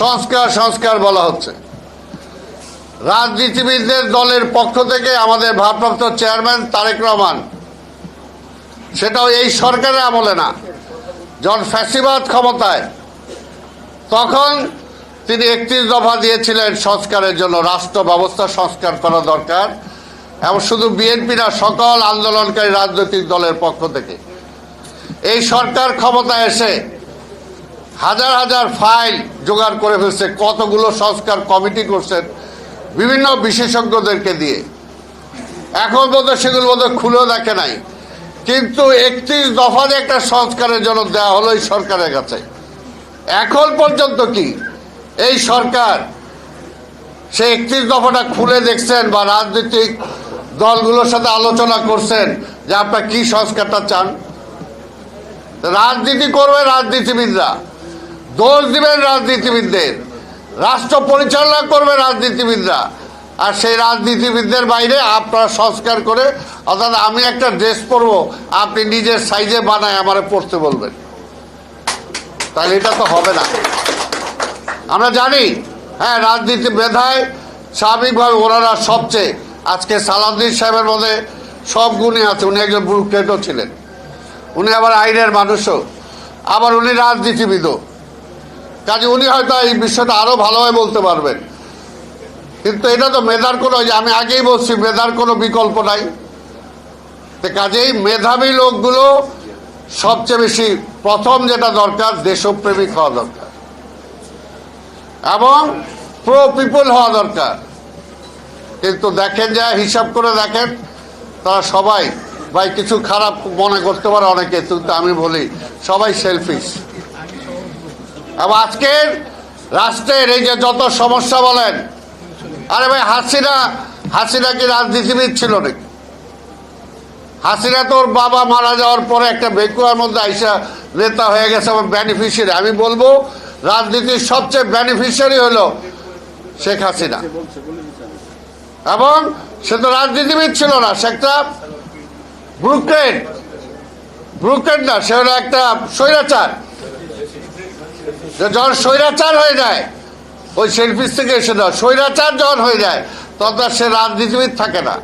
সংস্কার সংস্কার বলা হচ্ছে। রাজনীতিবিদদের দলের পক্ষ থেকে আমাদের ভারপ্রাপ্ত চেয়ারম্যান তারেক রহমান, সেটাও এই সরকারের আমলে না, যখন ফ্যাসিবাদ ক্ষমতায়, তখন তিনি একত্রিশ দফা দিয়েছিলেন সংস্কারের জন্য। রাষ্ট্র ব্যবস্থা সংস্কার করা দরকার, এবং শুধু বিএনপি না, সকল আন্দোলনকারী রাজনৈতিক দলের পক্ষ থেকে। এই সরকার ক্ষমতায় এসে হাজার হাজার ফাইল জোগাড় করে ফেলছে, কতগুলো সংস্কার কমিটি করছেন বিভিন্ন বিশেষজ্ঞদেরকে দিয়ে। এখন পর্যন্ত সেগুলো বোধ খুলেও দেখে নাই। কিন্তু একত্রিশ দফা একটা সংস্কারের জন্য দেওয়া হলো এই সরকারের কাছে। এখন পর্যন্ত কি এই সরকার সে একত্রিশ দফাটা খুলে দেখছেন বা রাজনৈতিক দলগুলোর সাথে আলোচনা করছেন যে আপনার কি সংস্কারটা চান? রাজনীতি করবে রাজনীতিবিদরা। দোষ দিবেন রাজনীতিবিদদের। রাষ্ট্র পরিচালনা করবে রাজনীতিবিদরা। আর সেই রাজনীতিবিদদের বাইরে আপনারা সংস্কার করে, অর্থাৎ আমি একটা ড্রেস পরবো, আপনি নিজের সাইজে বানায় আমারে পড়তে বলবেন। তাহলে এটা তো হবে না। আমরা জানি হ্যাঁ রাজনীতি মেধায় স্বাভাবিকভাবে ওনারা সবচেয়ে, আজকে সালাউদ্দিন সাহেবের মধ্যে সব গুণই আছে, উনি একজন ব্রুকেটও ছিলেন। উনি আবার আইনের মানুষও। আবার উনি রাজনীতিবিদও। কাজে উনি হয়তো এই বিষয়টা আরও ভালোভাবে বলতে পারবেন। কিন্তু এটা তো মেধার কোনো আমি আগেই বলছি, মেধার কোনো বিকল্প নাই। কাজেই মেধাবী লোকগুলো সবচেয়ে বেশি প্রথম যেটা দরকার, দেশপ্রেমিক হওয়া দরকার। এবং প্রো পিপল হওয়া দরকার। কিন্তু দেখেন যা হিসাব করে দেখেন, তারা সবাই ভাই, কিছু খারাপ মনে করতে পারে অনেকে, কিন্তু আমি বলি, সবাই সেলফিশ এবং আজকের রাষ্ট্রের এই যে যত সমস্যা বলেন, আরে ভাই, হাসিনা হাসিনা কি রাজনীতিবিদ ছিল নাকি? হাসিনা তোর বাবা মারা যাওয়ার পরে একটা বেকুয়ার মধ্যে আইসা নেতা হয়ে গেছে এবং বেনিফিশিয়ারি আমি বলব, রাজনীতির সবচেয়ে বেনিফিশিয়ারি হলো শেখ হাসিনা। এবং সে তো রাজনীতিবিদ ছিল না, সে একটা ব্রুকেট ব্রুকেট না, সে হলো একটা স্বৈরাচার। যখন স্বৈরাচার হয়ে যায়, ওই সেলফিস থেকে এসে দাও। স্বৈরাচার যখন হয়ে যায়, তখন সে রাজনীতিবিদ থাকে না।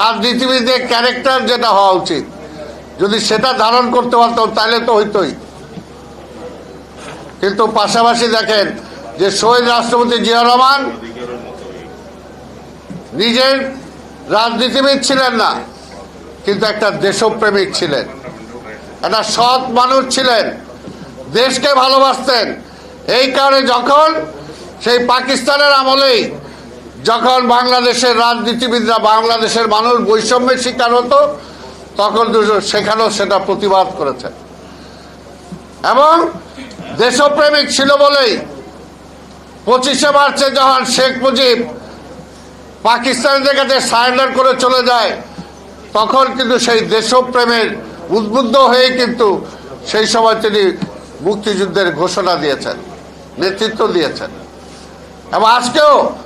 রাজনীতিবিদের ক্যারেক্টার যেটা হওয়া উচিত। যদি সেটা ধারণ করতে পারতাম তাহলে তো হইতোই। কিন্তু পাশাপাশি দেখেন যে শহীদ রাষ্ট্রপতি জিয়া রহমান নিজের রাজনীতিবিদ ছিলেন না, কিন্তু একটা দেশপ্রেমিক ছিলেন। একটা সৎ মানুষ ছিলেন। দেশকে ভালোবাসতেন। এই কারণে যখন সেই পাকিস্তানের আমলেই যখন বাংলাদেশের রাজনীতিবিদরা বাংলাদেশের মানুষ বৈষম্যের শিকার হতো, তখন সেখানেও সেটা প্রতিবাদ করেছে। এবং দেশপ্রেমিক ছিল বলেই পঁচিশে মার্চে যখন শেখ মুজিব পাকিস্তানিদের কাছে সারেন্ডার করে চলে যায়, তখন কিন্তু সেই দেশপ্রেমের উদ্বুদ্ধ হয়ে কিন্তু সেই সময় তিনি মুক্তিযুদ্ধের ঘোষণা দিয়েছেন, নেতৃত্ব দিয়েছেন। এবং আজকেও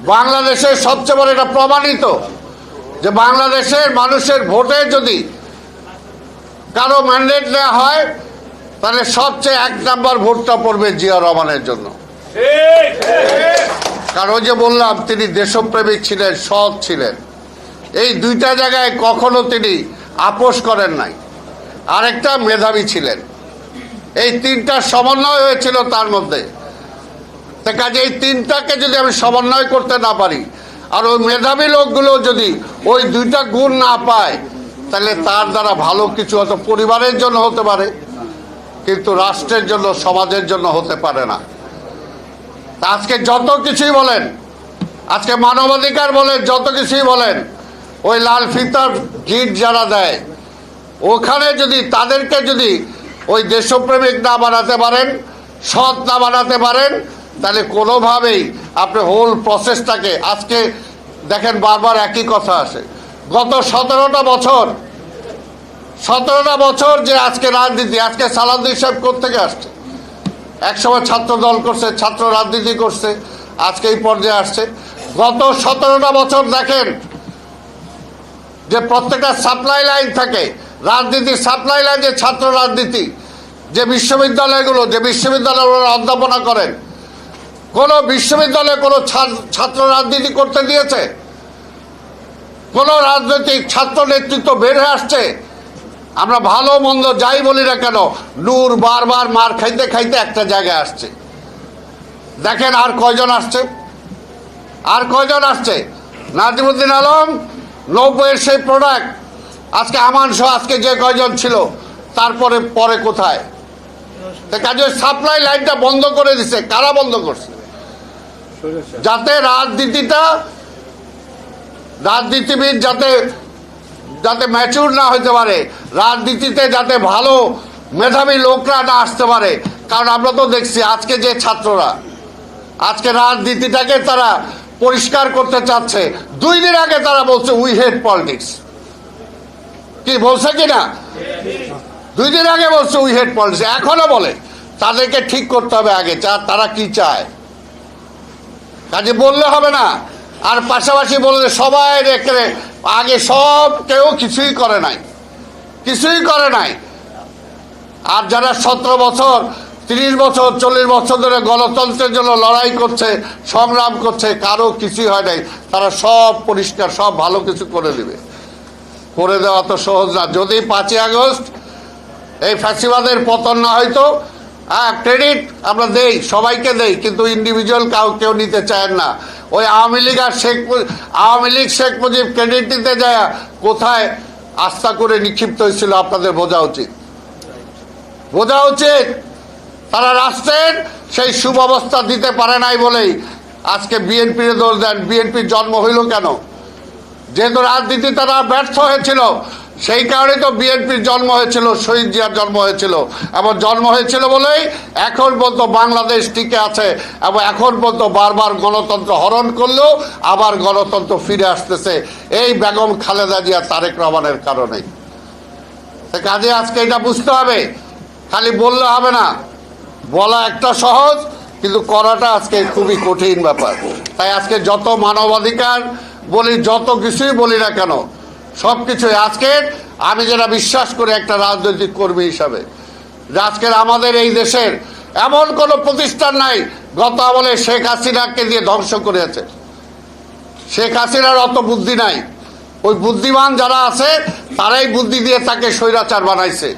বাংলাদেশের সবচেয়ে বড় এটা প্রমাণিত যে বাংলাদেশের মানুষের ভোটে যদি কারও ম্যান্ডেট নেওয়া হয়, তাহলে সবচেয়ে এক নাম্বার ভোটটা পড়বে জিয়া রহমানের জন্য। কারণ যে বললাম, তিনি দেশপ্রেমিক ছিলেন, সৎ ছিলেন। এই দুইটা জায়গায় কখনো তিনি আপোষ করেন নাই। আরেকটা মেধাবী ছিলেন। এই তিনটা সমন্বয় হয়েছিল তার মধ্যে। কাজে এই তিনটাকে যদি আমি সমন্বয় করতে না পারি, আর ওই মেধাবী লোকগুলো যদি ওই দুইটা গুণ না পায়, তাহলে তার দ্বারা ভালো কিছু হয়তো পরিবারের জন্য হতে পারে, কিন্তু রাষ্ট্রের জন্য, সমাজের জন্য হতে পারে না। আজকে যত কিছুই বলেন, আজকে মানবাধিকার বলেন, যত কিছুই বলেন, ওই লাল ফিতার গিট যারা দেয়, ওখানে যদি তাদেরকে যদি ওই দেশপ্রেমিক না বানাতে পারেন, সৎ না বানাতে পারেন, তাহলে কোনোভাবেই আপনি হোল প্রসেসটাকে আজকে দেখেন বারবার একই কথা আসে গত সতেরোটা বছর সতেরোটা বছর যে আজকে রাজনীতি, আজকে সালাউদ্দিন সাহেব কোথেকে আসছে? একসময় ছাত্র দল করছে, ছাত্র রাজনীতি করছে, আজকে এই পর্যায়ে আসছে। গত সতেরোটা বছর দেখেন যে প্রত্যেকটা সাপ্লাই লাইন থাকে, রাজনীতির সাপ্লাই লাইন যে ছাত্র রাজনীতি যে বিশ্ববিদ্যালয়গুলো যে বিশ্ববিদ্যালয়গুলো অধ্যাপনা করেন, কোন বিশ্ববিদ্যালয়ে কোনো ছাত্র রাজনীতি করতে দিয়েছে? কোন রাজনৈতিক ছাত্র নেতৃত্ব বের হয়ে আসছে? আমরা ভালো মন্দ যাই বলি না কেন, নূর বারবার মার খাইতে খাইতে একটা জায়গায় আসছে। দেখেন আর কয়জন আসছে? আর কয়জন আসছে? নাজিমুদ্দিন আলম, নব্বইয়ের সেই প্রোডাক্ট আজকে আমান আজকে যে কয়জন ছিল, তারপরে, পরে কোথায়? কাজে সাপ্লাই লাইনটা বন্ধ করে দিছে। কারা বন্ধ করছে? যাতে রাজনীতিটা, রাজনীতিবিদ যাতে যাতে ম্যাচিউর না হতে পারে, রাজনীতিতে যাতে ভালো মেধাবী লোকরা না আসতে পারে, কারণ আমরা তো দেখছি আজকে যে ছাত্ররা, আজকে রাজনীতিটাকে তারা পরিষ্কার করতে চাচ্ছে। দুই দিন আগে তারা বলছে উই হেড পলিটিক্স কি, বলছে কি না দুই দিন আগে বলছে উই হেড পলিসি এখনও বলে। তাদেরকে ঠিক করতে হবে আগে, চা- তারা কি চায়? কাজে বললে হবে না। আর পাশাপাশি বললে সবাই রেখে আগে সব কেউ কিছুই করে নাই। কিছুই করে নাই। আর যারা সতেরো বছর, তিরিশ বছর, চল্লিশ বছর ধরে গণতন্ত্রের জন্য লড়াই করছে, সংগ্রাম করছে, কারও কিছুই হয় নাই। তারা সব পরিষ্কার, সব ভালো কিছু করে দিবে। করে দেওয়া তো সহজ না। যদি পাঁচই আগস্ট এই ফ্যাসিবাদের পতন না হয়তো হ্যাঁ ক্রেডিট আমরা দেই, সবাইকে দেই, কিন্তু ইন্ডিভিজুয়াল কাউ কেউ নিতে চায় না। ওই আওয়ামী লীগ আর শেখ আওয়ামী লীগ, শেখ মুজিব ক্রেডিট দিতে যায়, কোথায় আস্থা করে নিক্ষিপ্ত হয়েছিল আপনাদের বোঝা উচিত? বোঝা উচিত? তারা রাষ্ট্রের সেই সুব্যবস্থা দিতে পারে নাই বলেই আজকে বিএনপির দোষ দেন। বিএনপির জন্ম হইল কেন? যেহেতু রাজনীতি তারা ব্যর্থ হয়েছিল সেই কারণে তো বিএনপির জন্ম হয়েছিল, শহীদ জিয়ার জন্ম হয়েছিল। এবং জন্ম হয়েছিল বলেই এখন পর্যন্ত বাংলাদেশ টিকে আছে এবং এখন পর্যন্ত বারবার গণতন্ত্র হরণ করলেও আবার গণতন্ত্র ফিরে আসতেছে। এই বেগম খালেদা জিয়া তারেক রহমানের কারণেই তো কাজে আজকে এটা বুঝতে হবে। খালি বললে হবে না। বলা একটা সহজ, কিন্তু করাটা আজকে খুবই কঠিন ব্যাপার। তাই আজকে যত মানবাধিকার বলি, যত কিছুই বলি না কেন সব কিছুই আজকের, আমি যেটা বিশ্বাস করি একটা রাজনৈতিক কর্মী হিসাবে। আজকের আমাদের এই দেশের এমন কোনো প্রতিষ্ঠান নাই, গত আমলে শেখ হাসিনাকে দিয়ে ধ্বংস করেছে। শেখ হাসিনার অত বুদ্ধি নাই। ওই বুদ্ধিমান যারা আছে, তারাই বুদ্ধি দিয়ে তাকে স্বৈরাচার বানাইছে।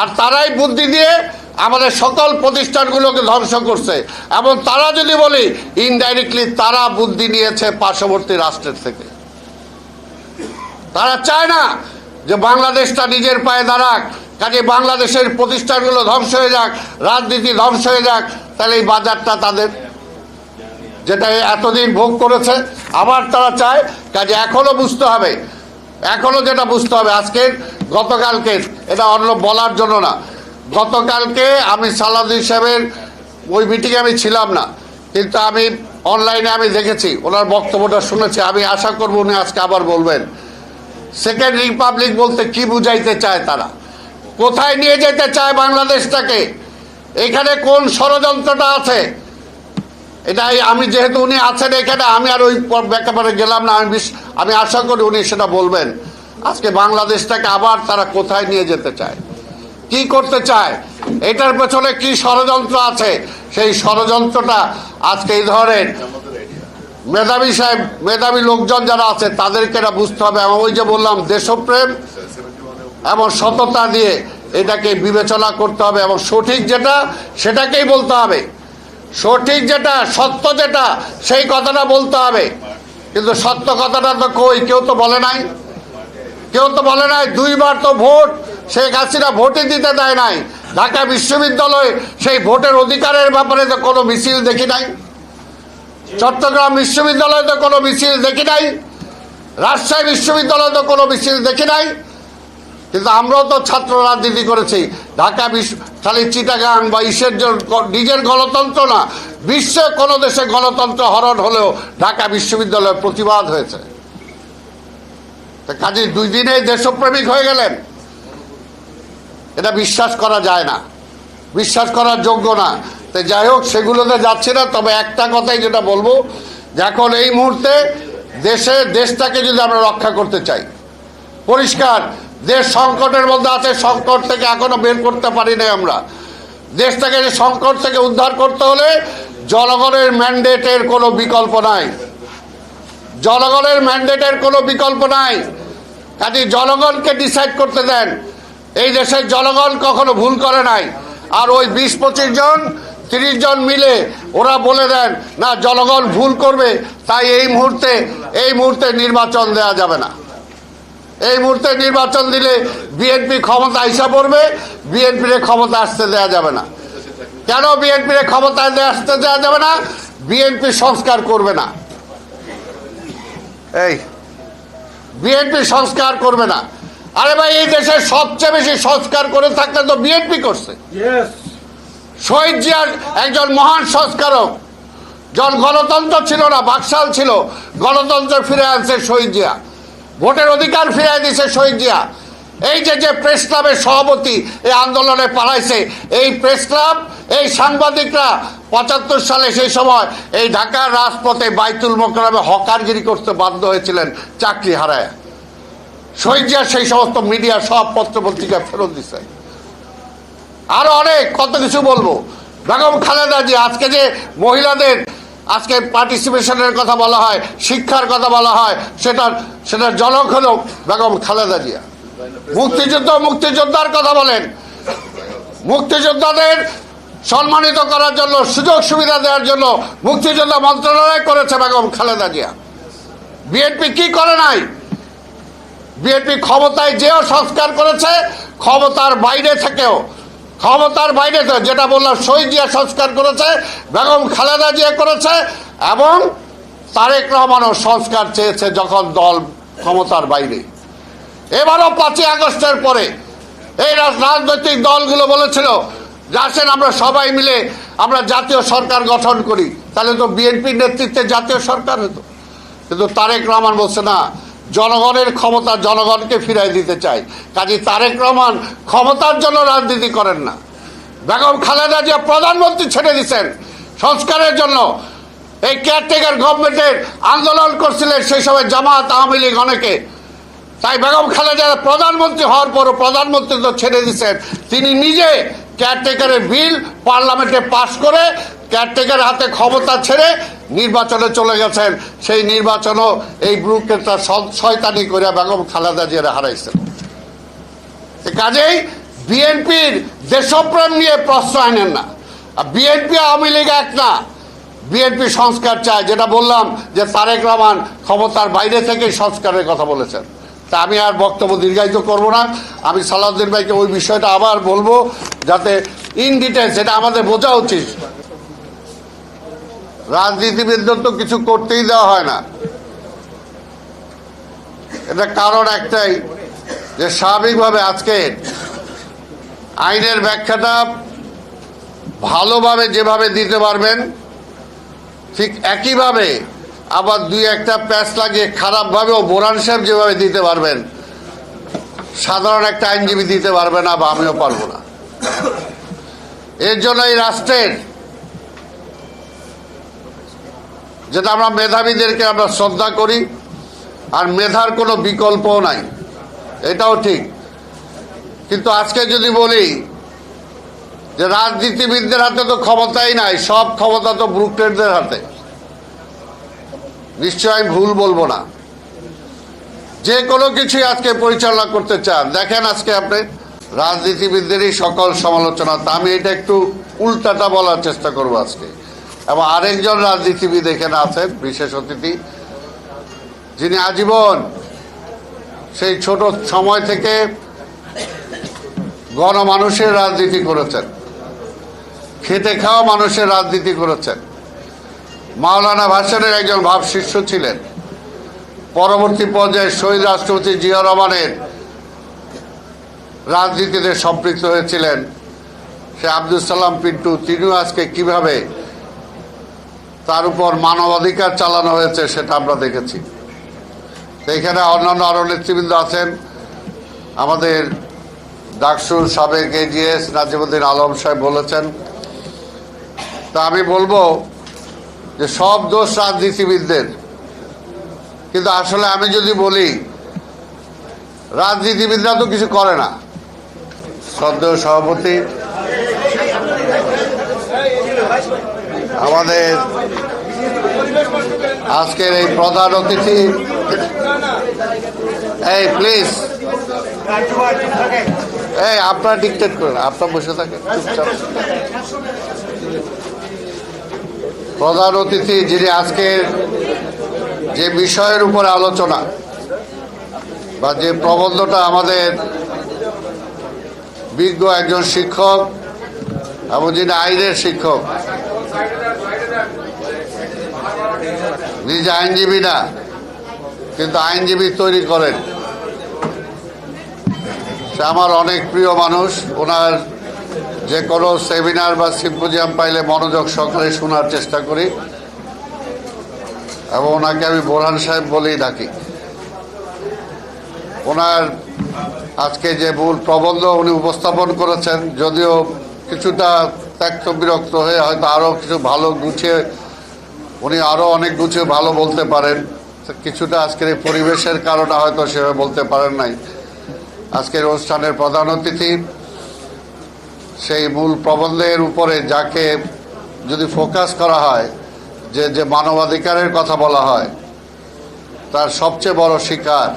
আর তারাই বুদ্ধি দিয়ে আমাদের সকল প্রতিষ্ঠানগুলোকে ধ্বংস করছে। এবং তারা যদি বলি ইনডাইরেক্টলি তারা বুদ্ধি নিয়েছে পার্শ্ববর্তী রাষ্ট্রের থেকে। তারা চায় না যে বাংলাদেশটা নিজের পায়ে দাঁড়াক, কাজে বাংলাদেশের প্রতিষ্ঠানগুলো ধ্বংস হয়ে যাক, রাজনীতি ধ্বংস হয়ে যাক, তাহলে এই বাজারটা তাদের যেটা এতদিন ভোগ করেছে, আবার তারা চায়, কাজে এখনও বুঝতে হবে, এখনও যেটা বুঝতে হবে, আজকের গতকালকে এটা অন্য বলার জন্য না, গতকালকে আমি সালাউদ্দিন সাহেবের ওই মিটিংয়ে আমি ছিলাম না, কিন্তু আমি অনলাইনে আমি দেখেছি, ওনার বক্তব্যটা শুনেছি, আমি আশা করব উনি আজকে আবার বলবেন। সেকেন্ড রিপাবলিক বলতে কি বুঝাইতে চায় তারা? কোথায় নিয়ে যেতে চায় বাংলাদেশটাকে? এখানে কোন ষড়যন্ত্রটা আছে? এটাই আমি যেহেতু উনি আছেন এখানে, আমি আর ওই ব্যাপারে গেলাম না, আমি আমি আশা করি উনি সেটা বলবেন। আজকে বাংলাদেশটাকে আবার তারা কোথায় নিয়ে যেতে চায়? কি করতে চায়? এটার পেছনে কি ষড়যন্ত্র আছে? সেই ষড়যন্ত্রটা আজকে এই ধরনের মেধাবী সাহেব, মেধাবী লোকজন যারা আছে, তাদেরকে এটা বুঝতে হবে। এবং ওই যে বললাম, দেশপ্রেম এবং সততা দিয়ে এটাকে বিবেচনা করতে হবে এবং সঠিক যেটা, সেটাকেই বলতে হবে। সঠিক যেটা, সত্য যেটা, সেই কথাটা বলতে হবে। কিন্তু সত্য কথাটা তো কই, কেউ তো বলে নাই। কেউ তো বলে নাই, দুইবার তো ভোট, শেখ হাসিনা ভোটই দিতে দেয় নাই। ঢাকা বিশ্ববিদ্যালয়ে সেই ভোটের অধিকারের ব্যাপারে তো কোনো মিছিল দেখি নাই। চট্টগ্রাম বিশ্ববিদ্যালয়ে তো কোনো মিছিল দেখি নাই। রাজশাহী বিশ্ববিদ্যালয়ে তো কোনো মিছিল দেখি নাই। কিন্তু আমরাও তো ছাত্র রাজনীতি করেছি। ঢাকা বিশ্ব খালি চিটাগাং বা ইসের নিজের গণতন্ত্র না, বিশ্বে কোনো দেশে গণতন্ত্র হরণ হলেও ঢাকা বিশ্ববিদ্যালয়ে প্রতিবাদ হয়েছে। কাজে দুই দিনেই দেশপ্রেমিক হয়ে গেলেন। এটা বিশ্বাস করা যায় না। বিশ্বাস করার যোগ্য না। তো যাই হোক, সেগুলোতে যাচ্ছি না, তবে একটা কথাই যেটা বলব যে এখন এই মুহূর্তে দেশে, দেশটাকে যদি আমরা রক্ষা করতে চাই, পরিষ্কার, দেশ সংকটের মধ্যে আছে, সংকট থেকে এখনও বের করতে পারি নাই আমরা। দেশটাকে যে সংকট থেকে উদ্ধার করতে হলে জনগণের ম্যান্ডেটের কোনো বিকল্প নাই। জনগণের ম্যান্ডেটের কোনো বিকল্প নাই। কাজে জনগণকে ডিসাইড করতে দেন। এই দেশের জনগণ কখনো ভুল করে নাই। আর ওই বিশ পঁচিশ জন তিরিশ জন মিলে ওরা বলে দেন, না, জনগণ ভুল করবে, তাই এই মুহূর্তে এই মুহূর্তে নির্বাচন দেওয়া যাবে না। এই মুহূর্তে নির্বাচন দিলে বিএনপি ক্ষমতা আইসা পড়বে, বিএনপির ক্ষমতা আসতে দেওয়া যাবে না। কেন বিএনপির ক্ষমতায় আসতে দেওয়া যাবে না? বিএনপি সংস্কার করবে না। এই, বিএনপি সংস্কার করবে না। আরে ভাই, এই দেশের সবচেয়ে বেশি সংস্কার করে থাকলে তো বিএনপি করছে. শহীদ জিয়ার একজন মহান সংস্কারক। যখন গণতন্ত্র ছিল না, বাকশাল ছিল। গণতন্ত্র ফিরে আনছে শহীদ জিয়া। ভোটের অধিকার ফিরে দিছে শহীদ জিয়া। এই যে যে প্রেস ক্লাবের সভাপতি এই আন্দোলনে পালাইছে, এই প্রেস ক্লাব, এই সাংবাদিকরা পঁচাত্তর সালে সেই সময় এই ঢাকার রাজপথে বাইতুল মোকরমে হকারগিরি করতে বাধ্য হয়েছিলেন চাকরি হারায়। শহীদ জিয়া সেই সমস্ত মিডিয়া সব পত্র পত্রিকা ফেরত দিছে। আরও অনেক কত কিছু বলব। বেগম খালেদা জি, আজকে যে মহিলাদের আজকে পার্টিসিপেশনের কথা বলা হয়, শিক্ষার কথা বলা হয়, সেটার সেটার জনক হলো বেগম খালেদা জিয়া। মুক্তিযুদ্ধ মুক্তিযোদ্ধার কথা বলেন। মুক্তিযোদ্ধাদের সম্মানিত করার জন্য, সুযোগ সুবিধা দেওয়ার জন্য মুক্তিযোদ্ধা মন্ত্রণালয় করেছে বেগম খালেদা জিয়া। বিএনপি কি করে নাই? বিএনপি ক্ষমতায় যেও সংস্কার করেছে, ক্ষমতার বাইরে থেকেও ক্ষমতার বাইরে তো যেটা বললাম, শহীদ জিয়া সংস্কার করেছে, বেগম খালেদা জিয়া করেছে, এবং তারেক রহমানও সংস্কার চেয়েছে যখন দল ক্ষমতার বাইরে। এবারও পাঁচই আগস্টের পরে এই রাজ- রাজনৈতিক দলগুলো বলেছিল, যে আসেন আমরা সবাই মিলে আমরা জাতীয় সরকার গঠন করি। তাহলে তো বিএনপির নেতৃত্বে জাতীয় সরকার হতো। কিন্তু তারেক রহমান বলছে, না জনগণের ক্ষমতা জনগণকে ফিরাই দিতে চাই কাজী তারেক রহমান ক্ষমতার জন্য রাজনীতি করেন না। বেগম খালেদা জিয়া প্রধানমন্ত্রী ছেড়ে দিচ্ছেন সংস্কারের জন্য এই কেয়ারটেকার গভর্নমেন্টের আন্দোলন করছিলেন সেই সময় জামাত আওয়ামী লীগ অনেকে। তাই বেগম খালেদা প্রধানমন্ত্রী হওয়ার পরও প্রধানমন্ত্রী তো ছেড়ে দিচ্ছেন তিনি নিজে কেয়ারটেকারের বিল পার্লামেন্টে পাশ করে কেয়ারটেকার হাতে ক্ষমতা ছেড়ে নির্বাচনে চলে গেছেন। সেই নির্বাচনও এই ব্রুকেটটা শয়তানি করে বেগম খালেদা জিয়ারা হারাইছেন কাজেই বিএনপির দেশপ্রেম নিয়ে প্রশ্রয় আনেন না। আর বিএনপি আওয়ামী লীগ এক না। বিএনপি সংস্কার চায়। যেটা বললাম যে তারেক রহমান ক্ষমতার বাইরে থেকে সংস্কারের কথা বলেছেন। তা আমি আর বক্তব্য দীর্ঘায়িত করব না। আমি সালাউদ্দিন ভাইকে ওই বিষয়টা আবার বলব যাতে ইন ডিটেলস এটা আমাদের বোঝা উচিত। রাজনীতিবিদদের তো কিছু করতেই দেওয়া হয় না। এটা কারণ একটাই যে স্বাভাবিকভাবে আজকে আইনের ব্যাখ্যাটা ভালোভাবে যেভাবে দিতে পারবেন, ঠিক একইভাবে আবার দুই একটা প্যাচ লাগিয়ে খারাপভাবেও বোরান সাহেব যেভাবে দিতে পারবেন, সাধারণ একটা আইনজীবী দিতে পারবে না বা আমিও পারব না। এর জন্য এই রাষ্ট্রের যেটা আমরা মেধাবীদেরকে আমরা শ্রদ্ধা করি, আর মেধার কোনো বিকল্পও নাই। এটাও ঠিক। কিন্তু আজকে যদি বলি যে রাজনীতিবিদদের হাতে তো ক্ষমতাই নাই, সব ক্ষমতা তো ব্রুকটেডদের হাতে। নিশ্চয় আমি ভুল বলব না। যে কোনো কিছুই আজকে পরিচালনা করতে চান, দেখেন আজকে আপনি রাজনীতিবিদদেরই সকল সমালোচনা। তা আমি এটা একটু উল্টাটা বলার চেষ্টা করব আজকে। এবং আরেকজন রাজনীতিবিদ এখানে আছেন, বিশেষ অতিথি, যিনি আজীবন সেই ছোট সময় থেকে গণমানুষের রাজনীতি করেছেন, খেতে খাওয়া মানুষের রাজনীতি করেছেন। মাওলানা ভাসানের একজন ভাব শিষ্য ছিলেন। পরবর্তী পর্যায়ে শহীদ রাষ্ট্রপতি জিয়া রহমানের রাজনীতিতে সম্পৃক্ত হয়েছিলেন। সে আব্দুল সালাম পিন্টু, তিনিও আজকে কীভাবে তার উপর মানবাধিকার চালানো হয়েছে, সেটা আমরা দেখেছি। এখানে অন্যান্য আরও নেতৃবৃন্দ আছেন। আমাদের ডাকসুর সাবেক এজিএস নাজিমুদ্দিন আলম সাহেব বলেছেন। তা আমি বলব যে সব দোষ রাজনীতিবিদদের। কিন্তু আসলে আমি যদি বলি, রাজনীতিবিদরা তো কিছু করে না। শ্রদ্ধেয় সভাপতি আমাদের আজকের এই প্রধান অতিথি। এই প্লিজ এই, আপনার ডিকটেট করেন, আপনার বসে থাকেন, চুপচাপ। প্রধান অতিথি যিনি আজকের যে বিষয়ের উপর আলোচনা বা যে প্রবন্ধটা আমাদের বিজ্ঞ একজন শিক্ষক এবং যিনি আইনের শিক্ষক নিজে আইনজীবী না কিন্তু আইনজীবী তৈরি করেন। সে আমার অনেক প্রিয় মানুষ। ওনার যে কোনো সেমিনার বা সিম্পোজিয়াম পাইলে মনোযোগ সহকারে শোনার চেষ্টা করি। এবং ওনাকে আমি বোরহান সাহেব বলেই ডাকি। ওনার আজকে যে মূল প্রবন্ধ উনি উপস্থাপন করেছেন, যদিও কিছুটা ত্যক্ত বিরক্ত হয়ে হয়তো আরও কিছু ভালো গুছিয়ে উনি আরও অনেক কিছু ভালো বলতে পারেন। কিছুটা আজকের এই পরিবেশের কারণে হয়তো সেভাবে বলতে পারেন নাই। আজকের অনুষ্ঠানের প্রধান অতিথি, সেই মূল প্রবন্ধের উপরে যাকে যদি ফোকাস করা হয়, যে যে মানবাধিকারের কথা বলা হয়, তার সবচেয়ে বড় শিকার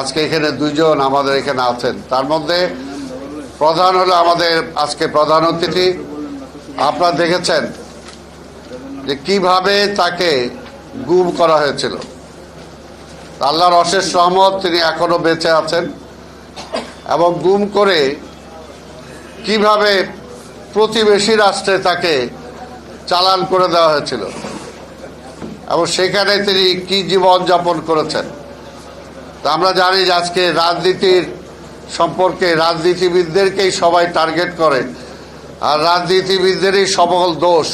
আজকে এখানে দুইজন আমাদের এখানে আছেন। তার মধ্যে প্রধান হলো আমাদের আজকে প্রধান অতিথি। আপনারা দেখেছেন যে কীভাবে তাকে গুম করা হয়েছিল। আল্লাহর অশেষ সহমত তিনি এখনও বেঁচে আছেন এবং গুম করে কীভাবে প্রতিবেশী রাষ্ট্রে তাকে চালান করে দেওয়া হয়েছিল এবং সেখানে তিনি কি জীবন যাপন করেছেন। তা আমরা জানি যে আজকে রাজনীতির সম্পর্কে রাজনীতিবিদদেরকেই সবাই টার্গেট করে, আর রাজনীতিবিদদেরই সকল দোষ।